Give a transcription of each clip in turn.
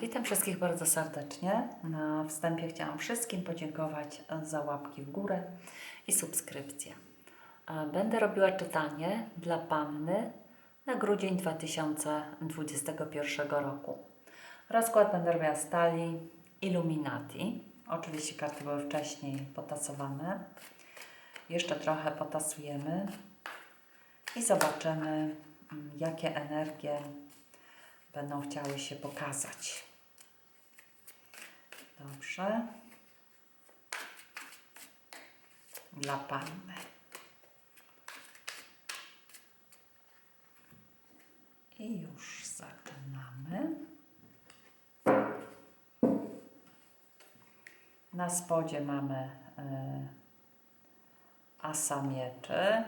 Witam wszystkich bardzo serdecznie. Na wstępie chciałam wszystkim podziękować za łapki w górę i subskrypcję. Będę robiła czytanie dla Panny na grudzień 2021 roku. Rozkład będę robiła stali Illuminati. Oczywiście karty były wcześniej potasowane. Jeszcze trochę potasujemy i zobaczymy, mm, jakie energie będą chciały się pokazać. Dobrze. Dla Panny. I już zaczynamy. Na spodzie mamy y, asa mieczy.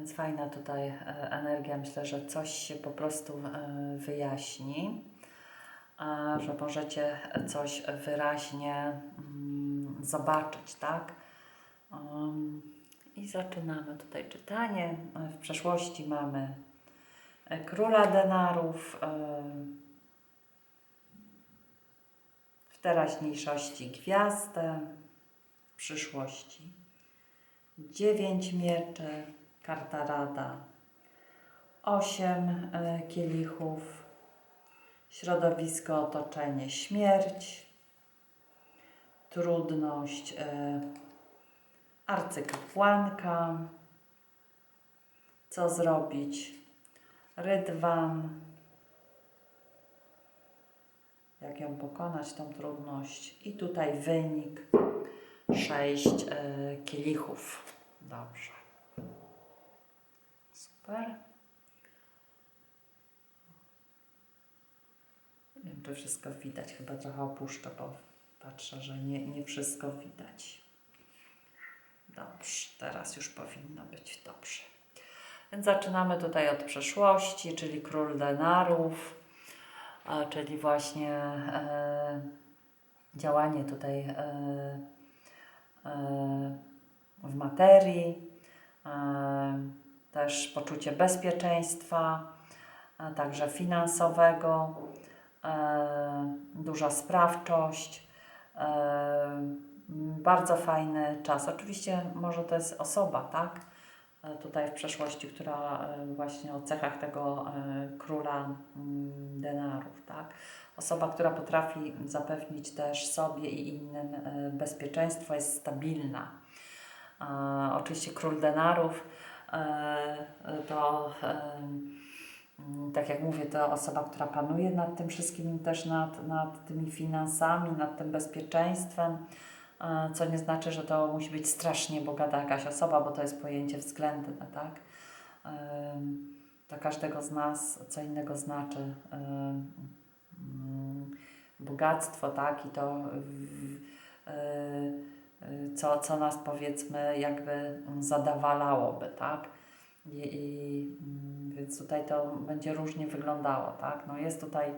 Więc fajna tutaj e, energia. Myślę, że coś się po prostu e, wyjaśni, że możecie coś wyraźnie mm, zobaczyć, tak? Um, I zaczynamy tutaj czytanie. W przeszłości mamy e, króla denarów, w teraźniejszości gwiazdę, w przyszłości dziewięć mieczy, karta rada, osiem e, kielichów, środowisko, otoczenie, śmierć, trudność, e, arcykapłanka, co zrobić, rydwan, jak ją pokonać, tą trudność. I tutaj wynik, sześć e, kielichów. Dobrze. Super. Nie wiem, czy wszystko widać. Chyba trochę opuszczę, bo patrzę, że nie, nie wszystko widać. Dobrze, teraz już powinno być dobrze. Więc zaczynamy tutaj od przeszłości, czyli król denarów, czyli właśnie e, działanie tutaj e, e, w materii, e, też poczucie bezpieczeństwa, także finansowego, e, duża sprawczość, e, bardzo fajny czas. Oczywiście może to jest osoba, tak? E, Tutaj w przeszłości, która właśnie o cechach tego króla mm, denarów, tak? Osoba, która potrafi zapewnić też sobie i innym bezpieczeństwo, jest stabilna. Oczywiście król denarów to e, mm, tak jak mówię, to osoba, która panuje nad tym wszystkim, też nad, nad tymi finansami, nad tym bezpieczeństwem, e, co nie znaczy, że to musi być strasznie bogata jakaś osoba, bo to jest pojęcie względne, tak? Dla każdego z nas co innego znaczy mm, bogactwo, tak? I to w- e, e, co, co nas powiedzmy jakby zadawalałoby, tak? I, i mm, więc tutaj to będzie różnie wyglądało, tak? No jest tutaj,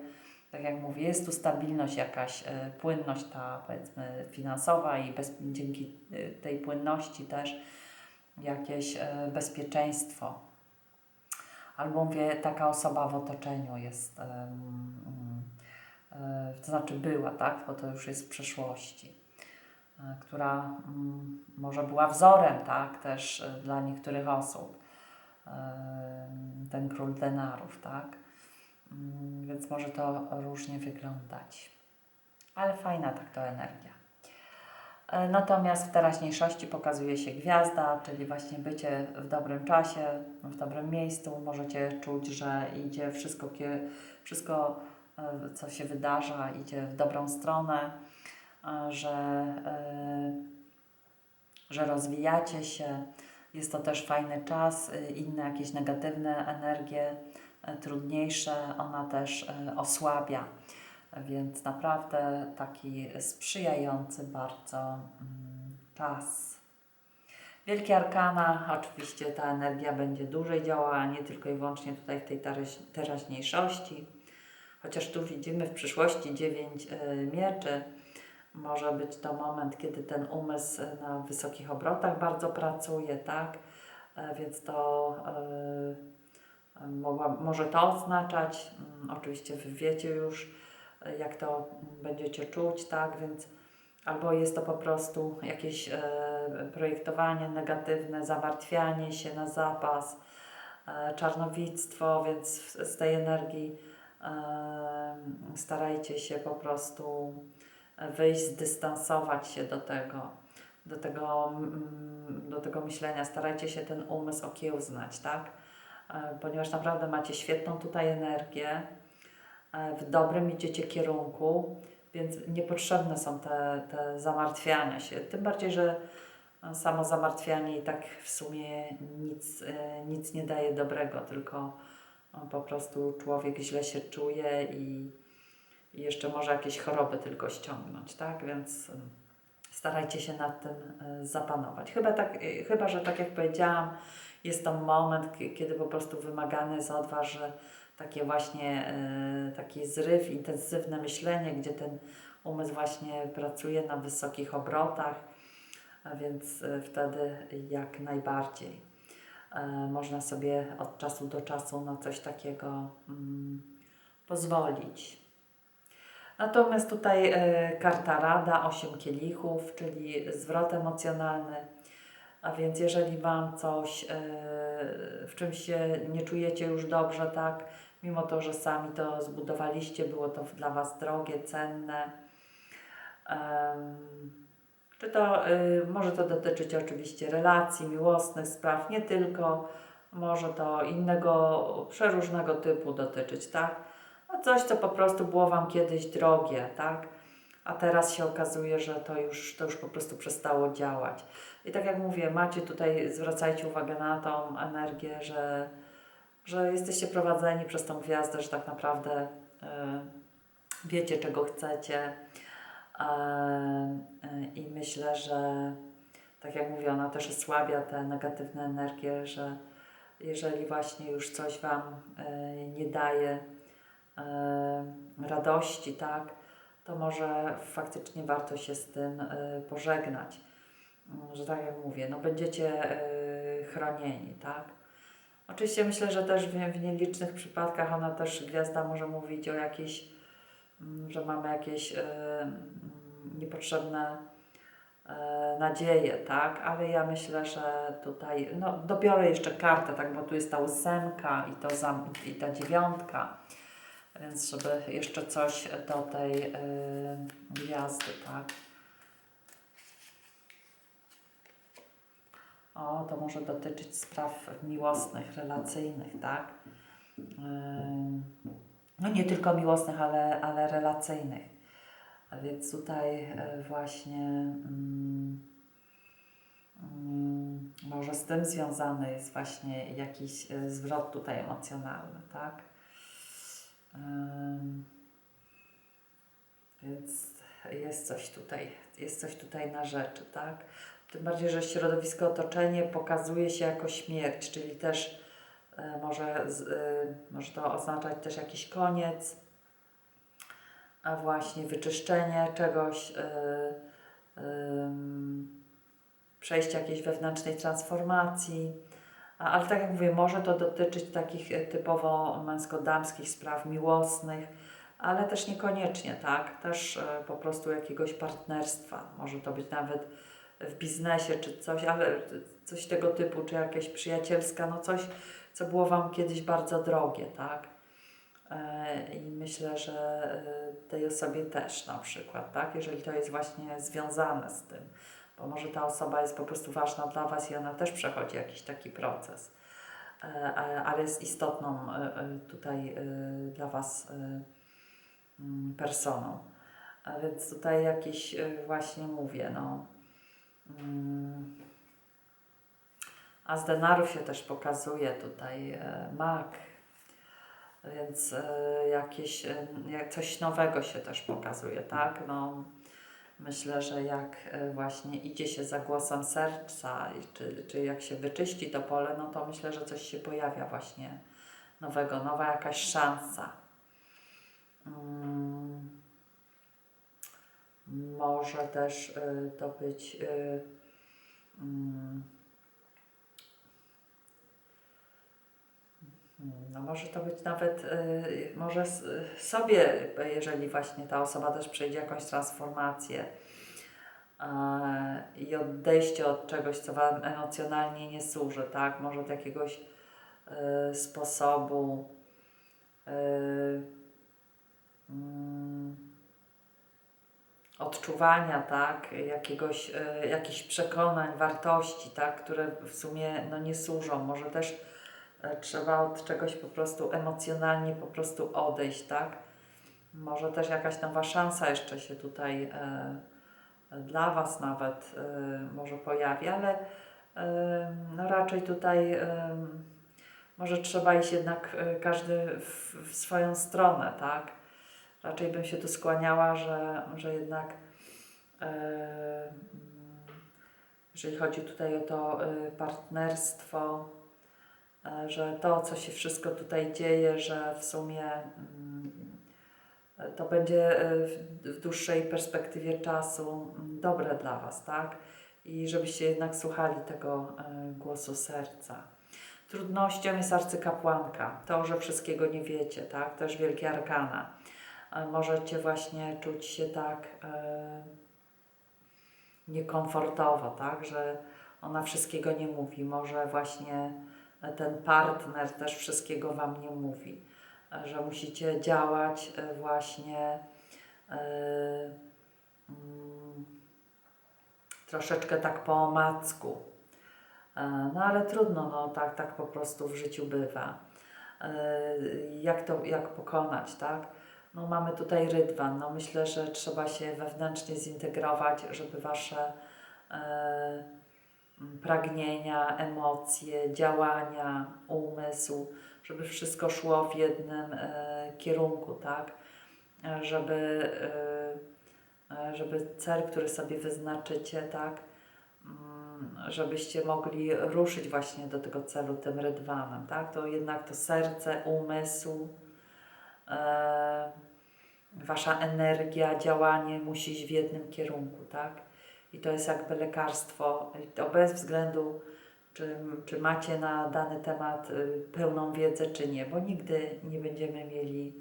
tak jak mówię, jest tu stabilność jakaś, e, płynność ta powiedzmy finansowa i bez, dzięki e, tej płynności też jakieś e, bezpieczeństwo. Albo mówię, taka osoba w otoczeniu jest, mm, to znaczy była, tak? Bo to już jest w przeszłości która mm, może była wzorem, tak, też e, dla niektórych osób. Em, Ten król denarów, tak. Mm, Więc może to różnie wyglądać. Ale fajna tak to energia. E, Natomiast w teraźniejszości pokazuje się gwiazda, czyli właśnie bycie w dobrym czasie, w dobrym miejscu. Możecie czuć, że idzie wszystko, wszystko e, co się wydarza, idzie w dobrą stronę, e, że, e, że rozwijacie się. Jest to też fajny czas. e, Inne jakieś negatywne energie, e, trudniejsze, ona też osłabia. Więc naprawdę taki sprzyjający bardzo mm, czas. Wielkie Arkana, oczywiście ta energia będzie dłużej działała, nie tylko i wyłącznie tutaj w tej teraź- teraźniejszości. Chociaż tu widzimy w przyszłości dziewięć mieczy. Może być to moment, kiedy ten umysł na wysokich obrotach bardzo pracuje, tak? e, więc to e, może to oznaczać. Mm, Oczywiście wy wiecie już, e, jak to będziecie czuć, tak, więc albo jest to po prostu jakieś projektowanie negatywne, zamartwianie się na zapas, czarnowictwo, więc z- tej energii starajcie się po prostu wyjść, zdystansować się do tego, do tego, mm, do tego myślenia. Starajcie się ten umysł okiełznać, tak? E, Ponieważ naprawdę macie świetną tutaj energię, e, w dobrym idziecie kierunku, więc niepotrzebne są te, te zamartwiania się. Tym bardziej, że samo zamartwianie i tak w sumie nic, e, nic nie daje dobrego, tylko po prostu człowiek źle się czuje i, i jeszcze może jakieś choroby tylko ściągnąć, tak? Więc e, starajcie się nad tym e, zapanować. Chyba, tak, e, chyba że tak jak powiedziałam, jest to moment, kiedy po prostu wymagany jest od Was, że takie właśnie taki zryw, intensywne myślenie, gdzie ten umysł właśnie pracuje na wysokich obrotach, więc wtedy jak najbardziej można sobie od czasu do czasu na coś takiego mm, pozwolić. Natomiast tutaj e, karta Rada, 8 kielichów, czyli zwrot emocjonalny. A więc jeżeli Wam coś, e, w czymś się nie czujecie już dobrze, tak, mimo to, że sami to zbudowaliście, było to dla Was drogie, cenne. Czy to y, może to dotyczyć oczywiście relacji miłosnych, spraw, nie tylko, może to innego, przeróżnego typu dotyczyć, tak? No coś, co po prostu było Wam kiedyś drogie, tak? A teraz się okazuje, że to już, to już po prostu przestało działać. I tak jak mówię, macie tutaj, zwracajcie uwagę na tą energię, że, że jesteście prowadzeni przez tą gwiazdę, że tak naprawdę y, wiecie, czego chcecie. E, e, I myślę, że tak jak mówię, ona też osłabia te negatywne energie, że jeżeli właśnie już coś Wam e, nie daje e, radości, tak, to może faktycznie warto się z tym e, pożegnać. Mm, Że tak jak mówię, no będziecie e, chronieni, tak. Oczywiście myślę, że też w, w nielicznych przypadkach ona też, gwiazda może mówić o jakiejś, mm, że mamy jakieś e, mm, niepotrzebne e, nadzieje, tak? Ale ja myślę, że tutaj, no dobiorę jeszcze kartę, tak? Bo tu jest ta ósemka i, to zam, i ta dziewiątka, więc żeby jeszcze coś do tej e, gwiazdy, tak? O, to może dotyczyć spraw miłosnych, relacyjnych, tak? Ym, No nie tylko miłosnych, ale, ale relacyjnych. A więc tutaj e, właśnie mm, mm, może z tym związany jest właśnie jakiś e, zwrot tutaj emocjonalny, tak? Więc jest coś tutaj, jest coś tutaj na rzeczy, tak? Tym bardziej, że środowisko, otoczenie pokazuje się jako śmierć, czyli też e, może, e, może to oznaczać też jakiś koniec, a właśnie wyczyszczenie czegoś, e, przejście jakiejś wewnętrznej transformacji. Ale tak jak mówię, może to dotyczyć takich e, typowo męsko-damskich spraw miłosnych, ale też niekoniecznie, tak? Też e, po prostu jakiegoś partnerstwa. Może to być nawet w biznesie czy coś, ale coś tego typu, czy jakieś przyjacielska, no coś, co było Wam kiedyś bardzo drogie, tak? E, I myślę, że e, tej osobie też na przykład, tak? Jeżeli to jest właśnie związane z tym, bo może ta osoba jest po prostu ważna dla Was i ona też przechodzi jakiś taki proces, E, e, ale jest istotną e, tutaj dla Was mm, personą. A więc tutaj jakieś właśnie mówię, no. mm, A z denarów się też pokazuje tutaj mak, więc jakieś jak coś nowego się też pokazuje, tak? No, myślę, że jak e, właśnie idzie się za głosem serca, czy, czy jak się wyczyści to pole, no to myślę, że coś się pojawia właśnie nowego, nowa jakaś szansa. Mm. Może też y, to być y, mm, No może to być nawet, y, może sobie, jeżeli właśnie ta osoba też przejdzie jakąś transformację i odejście od czegoś, co Wam emocjonalnie nie służy, tak? Może od jakiegoś y, sposobu y, mm, odczuwania, tak? Jakiegoś, jakichś przekonań, wartości, tak? Które w sumie no, nie służą. Może też trzeba od czegoś po prostu emocjonalnie po prostu odejść, tak? Może też jakaś nowa szansa jeszcze się tutaj e, dla Was nawet e, może pojawi, ale e, no raczej tutaj e, może trzeba iść jednak e, każdy w, w swoją stronę, tak? Raczej bym się tu skłaniała, że, że jednak e, jeżeli chodzi tutaj o to e, partnerstwo, e, że to, co się wszystko tutaj dzieje, że w sumie mm, to będzie e, w, dłuższej perspektywie czasu mm, dobre dla Was, tak? I żebyście jednak słuchali tego e, głosu serca. Trudnością jest arcykapłanka, to, że wszystkiego nie wiecie, tak? Też wielkie arkana. E, Możecie właśnie czuć się tak e, niekomfortowo, tak? Że ona wszystkiego nie mówi. Może właśnie ten partner też wszystkiego Wam nie mówi. E, Że musicie działać e, właśnie e, mm, troszeczkę tak po omacku. No ale trudno, no tak, tak po prostu w życiu bywa. Jak to, jak pokonać, tak? No mamy tutaj rydwan, no myślę, że trzeba się wewnętrznie zintegrować, żeby Wasze m, pragnienia, emocje, działania, umysł, żeby wszystko szło w jednym e, kierunku, tak? Żeby, e, żeby cel, który sobie wyznaczycie, tak? Mm, żebyście mogli ruszyć właśnie do tego celu tym rydwanem, tak? To jednak to serce, umysł, wasza energia, działanie musi iść w jednym kierunku, tak? I to jest jakby lekarstwo, i to bez względu, czy, czy macie na dany temat y, pełną wiedzę, czy nie, bo nigdy nie będziemy mieli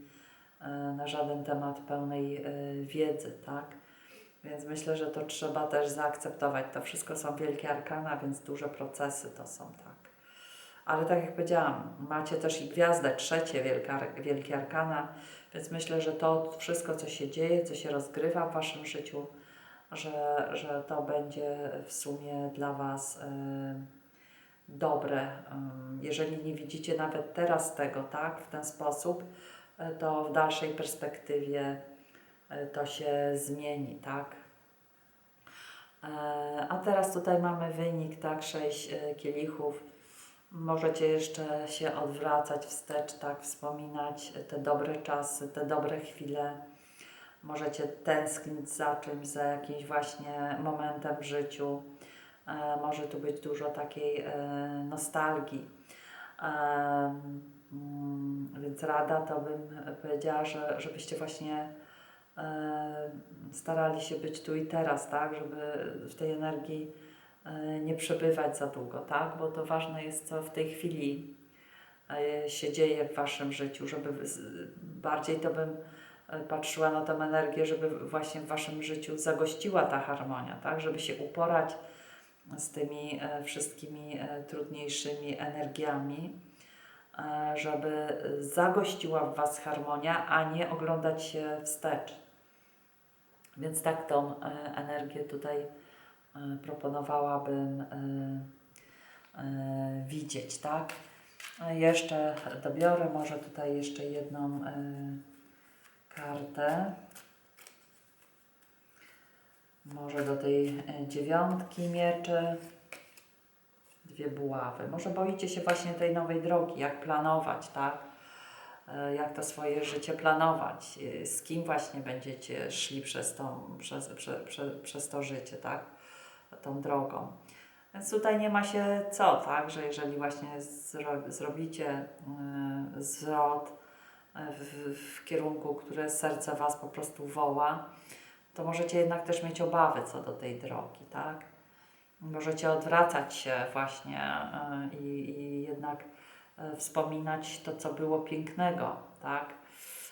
e, na żaden temat pełnej e, wiedzy, tak? Więc myślę, że to trzeba też zaakceptować. To wszystko są wielkie arkana, więc duże procesy to są, tak. Ale tak jak powiedziałam, macie też i gwiazdę, trzecie wielka, wielkie arkana, więc myślę, że to wszystko, co się dzieje, co się rozgrywa w Waszym życiu, że, że to będzie w sumie dla Was e, dobre. Jeżeli nie widzicie nawet teraz tego, tak, w ten sposób, e, to w dalszej perspektywie e, to się zmieni, tak. E, A teraz tutaj mamy wynik, tak, 6 kielichów. Możecie jeszcze się odwracać wstecz, tak, wspominać te dobre czasy, te dobre chwile. Możecie tęsknić za czymś, za jakimś właśnie momentem w życiu. E, Może tu być dużo takiej e, nostalgii. E, mm, Więc rada to bym powiedziała, że, żebyście właśnie starali się być tu i teraz, tak, żeby w tej energii nie przebywać za długo, tak, bo to ważne jest, co w tej chwili się dzieje w Waszym życiu, żeby bardziej to bym patrzyła na tę energię, żeby właśnie w Waszym życiu zagościła ta harmonia, tak, żeby się uporać z tymi e, wszystkimi e, trudniejszymi energiami, e, żeby zagościła w Was harmonia, a nie oglądać się wstecz. Więc tak tą energię tutaj proponowałabym widzieć, tak? Jeszcze dobiorę może tutaj jeszcze jedną kartę. Może do tej e, dziewiątki mieczy. Dwie buławy. Może boicie się właśnie tej nowej drogi, jak planować, tak? E, Jak to swoje życie planować, e, z kim właśnie będziecie szli przez, tą, przez, prze, prze, przez to życie, tak? Tą drogą. Więc tutaj nie ma się co, tak? Że jeżeli właśnie zro, zrobicie y, zwrot w, w kierunku, które serce Was po prostu woła, to możecie jednak też mieć obawy co do tej drogi, tak? Możecie odwracać się właśnie e, i, i jednak e, wspominać to, co było pięknego, tak?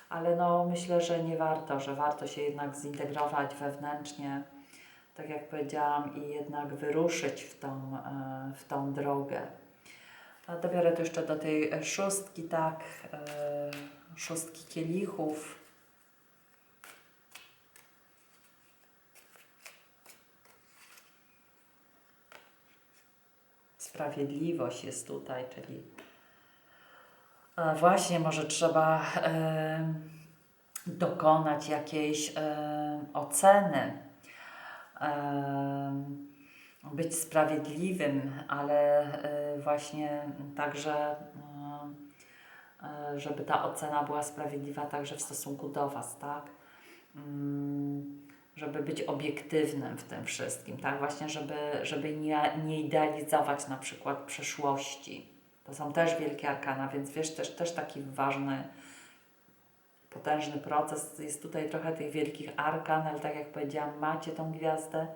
Ale no, myślę, że nie warto, że warto się jednak zintegrować wewnętrznie, tak jak powiedziałam, i jednak wyruszyć w tą, e, w tą drogę. A dobiorę tu jeszcze do tej szóstki, tak, szóstki kielichów. Sprawiedliwość jest tutaj, czyli e, właśnie może trzeba e, dokonać jakiejś e, oceny, e, być sprawiedliwym, ale e, właśnie także, żeby ta ocena była sprawiedliwa także w stosunku do Was, tak? Mm, żeby być obiektywnym w tym wszystkim, tak? Właśnie, żeby, żeby nie, nie idealizować na przykład przeszłości. To są też wielkie arkana, więc wiesz, też, też taki ważny, potężny proces. Jest tutaj trochę tych wielkich arkan, ale tak jak powiedziałam, macie tą gwiazdę,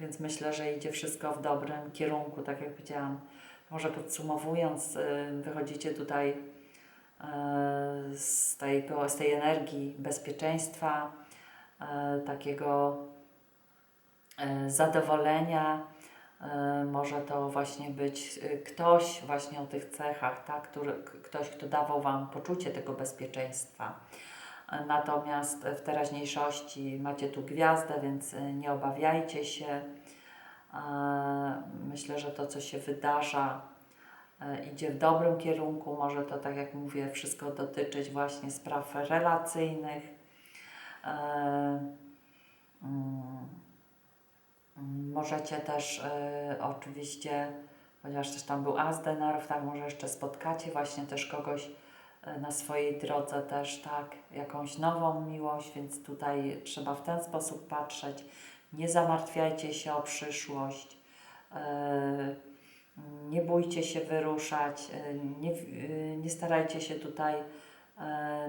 więc myślę, że idzie wszystko w dobrym kierunku, tak jak powiedziałam. Może podsumowując, y, wychodzicie tutaj y, z tej, z tej energii bezpieczeństwa, e, takiego zadowolenia. Może to właśnie być ktoś właśnie o tych cechach, tak? Który, ktoś, kto dawał Wam poczucie tego bezpieczeństwa. Natomiast w teraźniejszości macie tu gwiazdę, więc nie obawiajcie się. E, Myślę, że to, co się wydarza, e, idzie w dobrym kierunku. Może to, tak jak mówię, wszystko dotyczyć właśnie spraw relacyjnych. E, mm, Możecie też oczywiście, ponieważ też tam był as denarów, tak, może jeszcze spotkacie właśnie też kogoś na swojej drodze też, tak, jakąś nową miłość, więc tutaj trzeba w ten sposób patrzeć. Nie zamartwiajcie się o przyszłość. E, nie bójcie się wyruszać, e, nie, e, nie starajcie się tutaj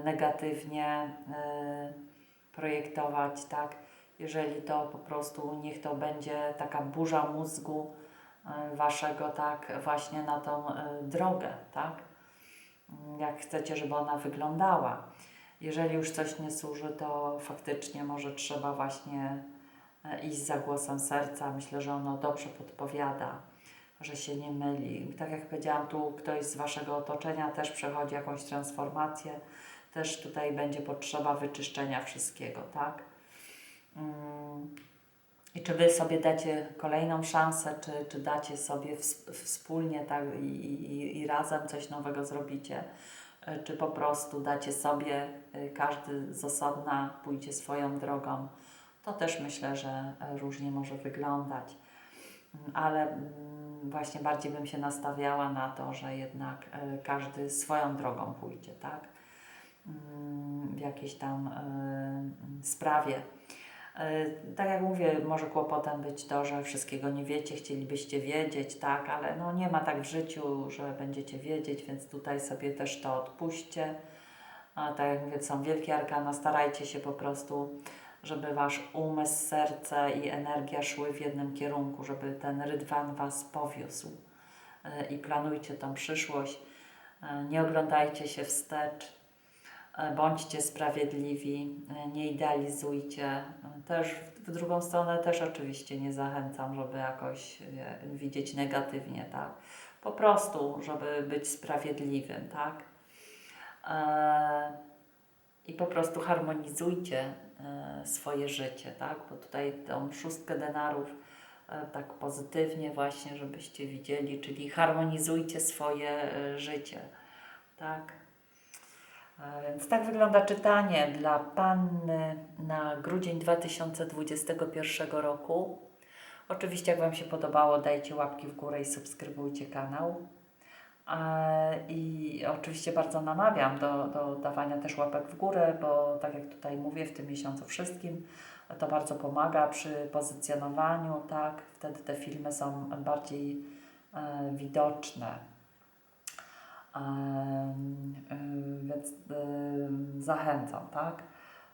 negatywnie projektować, tak? Jeżeli to po prostu niech to będzie taka burza mózgu waszego, tak, właśnie na tą drogę, tak? Jak chcecie, żeby ona wyglądała. Jeżeli już coś nie służy, to faktycznie może trzeba właśnie iść za głosem serca. Myślę, że ono dobrze podpowiada, że się nie myli. Tak jak powiedziałam, tu ktoś z waszego otoczenia też przechodzi jakąś transformację, też tutaj będzie potrzeba wyczyszczenia wszystkiego, tak? Mm. I czy wy sobie dacie kolejną szansę, czy, czy dacie sobie ws- wspólnie tak, i, i, i razem coś nowego zrobicie, E, czy po prostu dacie sobie, e, każdy z osobna pójdzie swoją drogą. To też myślę, że e, różnie może wyglądać. Ale mm, właśnie bardziej bym się nastawiała na to, że jednak e, każdy swoją drogą pójdzie, tak? Mm, W jakiejś tam e, sprawie. Tak jak mówię, może kłopotem być to, że wszystkiego nie wiecie, chcielibyście wiedzieć, tak, ale no nie ma tak w życiu, że będziecie wiedzieć, więc tutaj sobie też to odpuśćcie. A tak jak mówię, są wielkie arkana, starajcie się po prostu, żeby wasz umysł, serce i energia szły w jednym kierunku, żeby ten rydwan was powiózł. E, I planujcie tą przyszłość. E, Nie oglądajcie się wstecz. E, Bądźcie sprawiedliwi, nie idealizujcie. Też w drugą stronę też oczywiście nie zachęcam, żeby jakoś widzieć negatywnie, tak? Po prostu, żeby być sprawiedliwym, tak? I po prostu harmonizujcie swoje życie, tak? Bo tutaj tą szóstkę denarów e, tak pozytywnie właśnie, żebyście widzieli, czyli harmonizujcie swoje e, życie, tak? Więc tak wygląda czytanie dla Panny na grudzień 2021 roku. Oczywiście, jak Wam się podobało, dajcie łapki w górę i subskrybujcie kanał. A, I oczywiście bardzo namawiam do, do dawania też łapek w górę, bo tak jak tutaj mówię, w tym miesiącu wszystkim to bardzo pomaga przy pozycjonowaniu, tak? Wtedy te filmy są bardziej e, widoczne. Em, em, więc em, zachęcam, tak?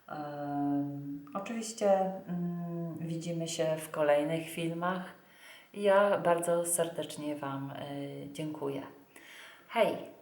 Em, Oczywiście mm, widzimy się w kolejnych filmach. Ja bardzo serdecznie Wam y, dziękuję. Hej!